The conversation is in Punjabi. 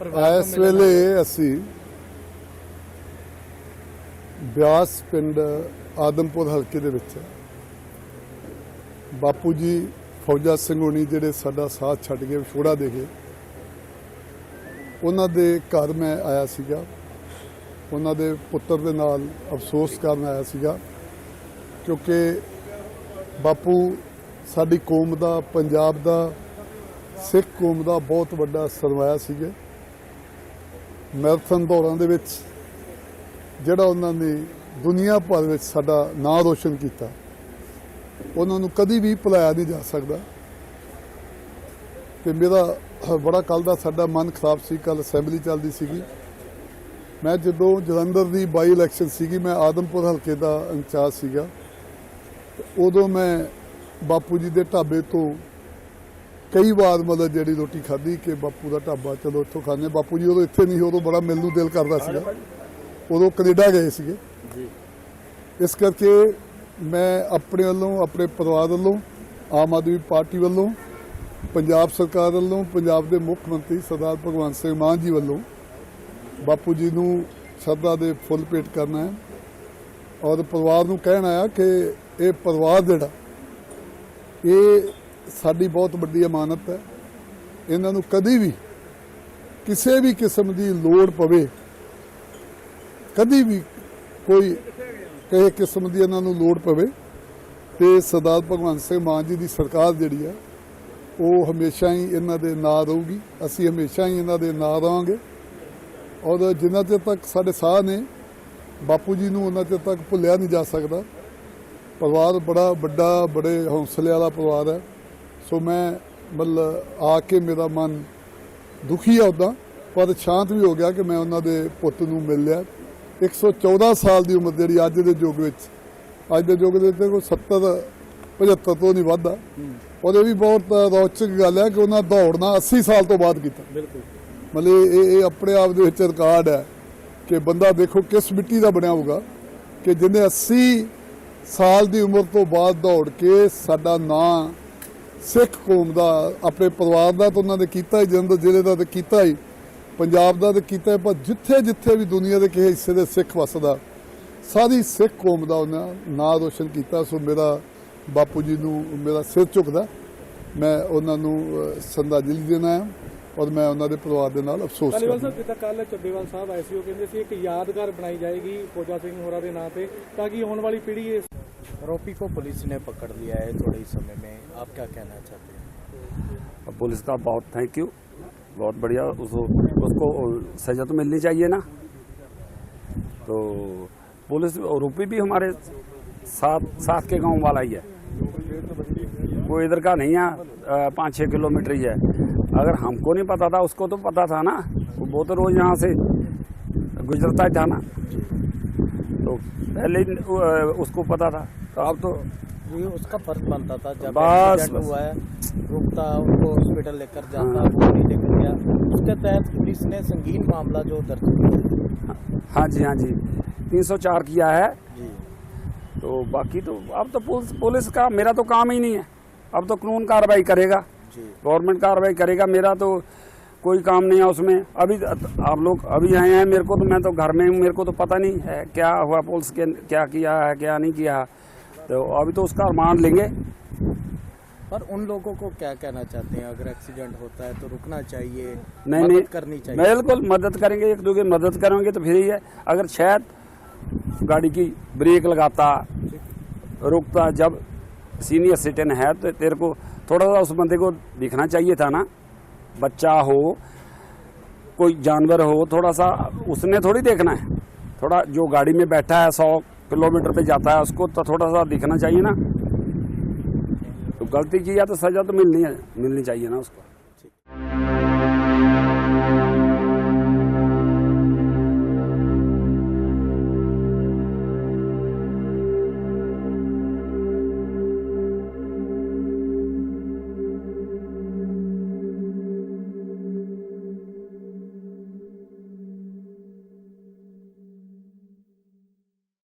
ਪਰਿਵਾਰ ਇਸ ਵੇਲੇ ਅਸੀਂ ਬਿਆਸ ਪਿੰਡ ਆਦਮਪੁਰ ਹਲਕੇ ਦੇ ਵਿੱਚ ਬਾਪੂ ਜੀ ਫੌਜਾ ਸਿੰਘ ਹੋਣੀ ਜਿਹੜੇ ਸਾਡਾ ਸਾਥ ਛੱਡ ਕੇ ਵਿਛੋੜਾ ਦੇ ਗਏ ਉਹਨਾਂ ਦੇ ਘਰ ਮੈਂ ਆਇਆ ਸੀਗਾ। ਉਹਨਾਂ ਦੇ ਪੁੱਤਰ ਦੇ ਨਾਲ ਅਫਸੋਸ ਕਰਨ ਆਇਆ ਸੀਗਾ ਕਿਉਂਕਿ ਬਾਪੂ ਸਾਡੀ ਕੌਮ ਦਾ ਪੰਜਾਬ ਦਾ ਸਿੱਖ ਕੌਮ ਦਾ ਬਹੁਤ ਵੱਡਾ ਸਰਮਾਇਆ ਸੀਗੇ। ਮੈਰਾਥਨ ਦੌੜਾਂ ਦੇ ਵਿੱਚ ਜਿਹੜਾ ਉਹਨਾਂ ਨੇ ਦੁਨੀਆ ਭਰ ਵਿੱਚ ਸਾਡਾ ਨਾਂ ਰੋਸ਼ਨ ਕੀਤਾ, ਉਹਨਾਂ ਨੂੰ ਕਦੀ ਵੀ ਭੁਲਾਇਆ ਨਹੀਂ ਜਾ ਸਕਦਾ। ਤੇ ਮੇਰਾ ਬੜਾ ਕੱਲ ਦਾ ਸਾਡਾ ਮਨ ਖਰਾਬ ਸੀ ਕੱਲ ਅਸੈਂਬਲੀ ਚੱਲਦੀ ਸੀਗੀ। ਮੈਂ ਜਦੋਂ ਜਲੰਧਰ ਦੀ ਬਾਈ ਇਲੈਕਸ਼ਨ ਸੀਗੀ, ਮੈਂ ਆਦਮਪੁਰ ਹਲਕੇ ਦਾ ਇੰਚਾਰਜ ਸੀਗਾ। ਉਦੋਂ ਮੈਂ ਬਾਪੂ ਜੀ ਦੇ ਢਾਬੇ ਤੋਂ ਕਈ ਵਾਰ ਮਤਲਬ ਜਿਹੜੀ ਰੋਟੀ ਖਾਧੀ ਕਿ ਬਾਪੂ ਦਾ ਢਾਬਾ ਚਲੋ ਇੱਥੋਂ ਖਾਣੇ ਬਾਪੂ ਜੀ ਉਦੋਂ ਇੱਥੇ ਨਹੀਂ ਉਦੋਂ ਬੜਾ ਮਿਲਣ ਨੂੰ ਦਿਲ ਕਰਦਾ ਸੀਗਾ। ਉਦੋਂ ਕੈਨੇਡਾ ਗਏ ਸੀਗੇ। ਜੀ। ਇਸ ਕਰਕੇ ਮੈਂ ਆਪਣੇ ਵੱਲੋਂ ਆਪਣੇ ਪਰਿਵਾਰ ਵੱਲੋਂ ਆਮ ਆਦਮੀ ਪਾਰਟੀ ਵੱਲੋਂ ਪੰਜਾਬ ਸਰਕਾਰ ਵੱਲੋਂ ਪੰਜਾਬ ਦੇ ਮੁੱਖ ਮੰਤਰੀ ਸਰਦਾਰ ਭਗਵੰਤ ਸਿੰਘ ਮਾਨ ਜੀ ਵੱਲੋਂ ਬਾਪੂ ਜੀ ਨੂੰ ਸ਼ਰਧਾ ਦੇ ਫੁੱਲ ਭੇਟ ਕਰਨਾ ਹੈ। ਔਰ ਪਰਿਵਾਰ ਨੂੰ ਕਹਿਣਾ ਆ ਕਿ ਇਹ ਪਰਿਵਾਰ ਜਿਹੜਾ ਇਹ ਸਾਡੀ ਬਹੁਤ ਵੱਡੀ ਅਮਾਨਤ ਹੈ। ਇਹਨਾਂ ਨੂੰ ਕਦੀ ਵੀ ਕਿਸੇ ਵੀ ਕਿਸਮ ਦੀ ਲੋੜ ਪਵੇ, ਕਦੀ ਵੀ ਕੋਈ ਕਿਸੇ ਕਿਸਮ ਦੀ ਇਹਨਾਂ ਨੂੰ ਲੋੜ ਪਵੇ, ਤੇ ਸਰਦਾਰ ਭਗਵੰਤ ਸਿੰਘ ਮਾਨ ਜੀ ਦੀ ਸਰਕਾਰ ਜਿਹੜੀ ਆ ਉਹ ਹਮੇਸ਼ਾ ਹੀ ਇਹਨਾਂ ਦੇ ਨਾਲ ਰਹੂਗੀ। ਅਸੀਂ ਹਮੇਸ਼ਾ ਹੀ ਇਹਨਾਂ ਦੇ ਨਾਲ ਰਹਾਂਗੇ। ਔਰ ਜਿੰਨਾ ਚਿਰ ਤੱਕ ਸਾਡੇ ਸਾਹ ਨੇ, ਬਾਪੂ ਜੀ ਨੂੰ ਉਹਨਾਂ ਚਿਰ ਤੱਕ ਭੁੱਲਿਆ ਨਹੀਂ ਜਾ ਸਕਦਾ। ਪਰਿਵਾਰ ਬੜਾ ਵੱਡਾ, ਬੜੇ ਹੌਸਲੇ ਵਾਲਾ ਪਰਿਵਾਰ ਹੈ। ਸੋ ਮੈਂ ਮਤਲਬ ਆ ਕੇ ਮੇਰਾ ਮਨ ਦੁਖੀ ਆ ਉਦਾਂ ਪਰ ਸ਼ਾਂਤ ਵੀ ਹੋ ਗਿਆ ਕਿ ਮੈਂ ਉਹਨਾਂ ਦੇ ਪੁੱਤ ਨੂੰ ਮਿਲ ਲਿਆ। 114 ਸਾਲ ਦੀ ਉਮਰ ਜਿਹੜੀ ਅੱਜ ਦੇ ਯੁੱਗ ਵਿੱਚ ਅੱਜ ਦੇ ਯੁੱਗ ਦੇ ਵਿੱਚ ਕੋਈ 70 75 ਤੋਂ ਨਹੀਂ ਵੱਧਦਾ ਇਹ ਵੀ ਬਹੁਤ ਰੌਚਕ ਗੱਲ ਹੈ ਕਿ ਉਹਨਾਂ ਦੌੜਨਾ 80 ਸਾਲ ਤੋਂ ਬਾਅਦ ਕੀਤਾ। ਬਿਲਕੁਲ। ਮਤਲਬ ਇਹ ਇਹ ਆਪਣੇ ਆਪ ਦੇ ਵਿੱਚ ਰਿਕਾਰਡ ਹੈ ਕਿ ਬੰਦਾ ਦੇਖੋ ਕਿਸ ਮਿੱਟੀ ਦਾ ਬਣਿਆ ਹੋਊਗਾ ਕਿ ਜਿਹਨੇ 80 ਸਾਲ ਦੀ ਉਮਰ ਤੋਂ ਬਾਅਦ ਦੌੜ ਕੇ ਸਾਡਾ ਨਾਂ ਸਿੱਖ ਕੌਮ ਦਾ ਆਪਣੇ ਪਰਿਵਾਰ ਦਾ ਤਾਂ ਉਹਨਾਂ ਨੇ ਕੀਤਾ ਹੀ ਜਲੰਧਰ ਜ਼ਿਲ੍ਹੇ ਦਾ ਤਾਂ ਕੀਤਾ ਹੀ ਪੰਜਾਬ ਦਾ ਤਾਂ ਕੀਤਾ ਹੀ, ਪਰ ਜਿੱਥੇ ਜਿੱਥੇ ਵੀ ਦੁਨੀਆ ਦੇ ਕਿਸੇ ਹਿੱਸੇ ਦੇ ਸਿੱਖ ਵਸਦਾ ਸਾਰੀ ਸਿੱਖ ਕੌਮ ਦਾ ਉਹਨਾਂ ਨਾਂ ਰੋਸ਼ਨ ਕੀਤਾ ਸੋ ਮੇਰਾ ਬਾਪੂ ਜੀ ਨੂੰ ਮੇਰਾ ਸਿਰ ਝੁਕਦਾ ਮੈਂ ਉਹਨਾਂ ਨੂੰ ਅਹ, ਸ਼ਰਧਾਂਜਲੀ ਦੇਣਾ ਹੈ ਔਰ ਮੈਂ ਉਹਨਾਂ ਦੇ ਪਰਿਵਾਰ ਦੇ ਨਾਲ ਅਫਸੋਸ ਧਾਲੀਵਾਲ ਕਰਦਾ ਸਾਹਿਬ ਜਿੱਦਾਂ ਕੱਲ ਚੱਬੇਵਾਲ ਸਾਹਿਬ ਆਏ ਸੀ ਉਹ ਕਹਿੰਦੇ ਸੀ ਇੱਕ ਯਾਦਗਾਰ ਬਣਾਈ ਜਾਏਗੀ ਫੌਜਾ ਸਿੰਘ ਹੋਰਾਂ ਦੇ ਨਾਂ ਤੇ ਤਾਂ ਕਿ ਆਉਣ ਵਾਲੀ ਪੀੜ੍ਹੀ ਇਸ आरोपी को पुलिस ने पकड़ लिया है थोड़े ही समय में आप क्या कहना चाहते हैं? पुलिस का बहुत थैंक यू बहुत बढ़िया। उसको उसको, सजा तो मिलनी चाहिए ना। तो पुलिस रूपी भी हमारे साथ साथ के गाँव वाला ही है। वो इधर का नहीं है पाँच छः किलोमीटर ही है। अगर हमको नहीं पता था, उसको तो पता था ना। वो तो रोज यहाँ से गुजरता ही था ना तो पहले उसको पता था। तो अब तो ये उसका फ़र्ज़ बनता था। जब बस, बस। हुआ है रुकता उनको हॉस्पिटल लेकर जाता हाँ। लेकर गया। उसके तहत पुलिस ने संगीन मामला जो दर्ज किया हाँ। जी हाँ जी। तीन सौ चार किया है। जी। तो बाकी तो अब तो पुलिस पुलिस का मेरा तो काम ही नहीं है। अब तो कानून कार्रवाई करेगा। गवर्नमेंट कार्रवाई करेगा। मेरा तो कोई काम नहीं है उसमें। अभी आप लोग अभी आए हैं मेरे को तो मैं तो घर में हूँ मेरे को तो पता नहीं है क्या हुआ पुलिस के क्या किया है क्या नहीं किया तो अभी तो उसका रिमांड लेंगे। पर उन लोगों को क्या कहना चाहते हैं? अगर एक्सीडेंट होता है तो रुकना चाहिए नहीं मदद नहीं करनी चाहिए। बिल्कुल मदद करेंगे एक दूसरे मदद करेंगे तो फिर ही है अगर शायद गाड़ी की ब्रेक लगाता रुकता जब सीनियर सिटीजन है तो तेरे को थोड़ा सा उस बंदे को दिखना चाहिए था ना? बच्चा हो, कोई जानवर हो, थोड़ा सा उसने थोड़ी देखना है। थोड़ा जो गाड़ी में बैठा है, सौ किलोमीटर पे जाता है, उसको तो थोड़ा सा दिखना चाहिए ना। तो गलती किया तो सजा तो मिलनी है, मिलनी चाहिए ना उसको।